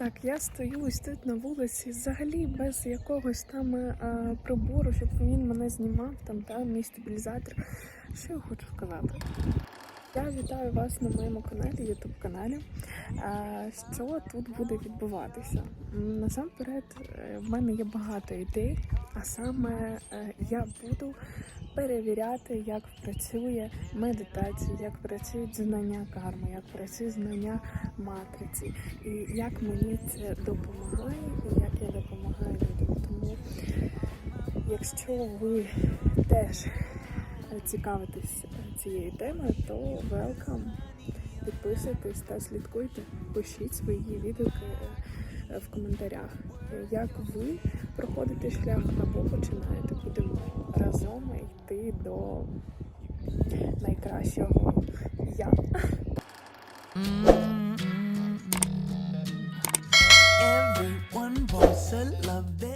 Так, я стою ось тут на вулиці, взагалі без якогось там е, прибору, щоб він мене знімав, там та мій стабілізатор. Що я хочу сказати? Я вітаю вас на моєму каналі, ютуб каналі. Що тут буде відбуватися? Насамперед, е, в мене є багато ідей, а саме е, я буду перевіряти, як працює медитація, як працюють знання карми, як працюють знання матриці, і як мені це допомагає, і як я допомагаю людям. Тому, якщо ви теж цікавитесь цією темою, то welcome. Підписуйтесь та слідкуйте, пишіть свої відгуки е, в коментарях. Е, Як ви проходите шлях або починаєте, будемо разом йти до найкращого я. Everyone wants it.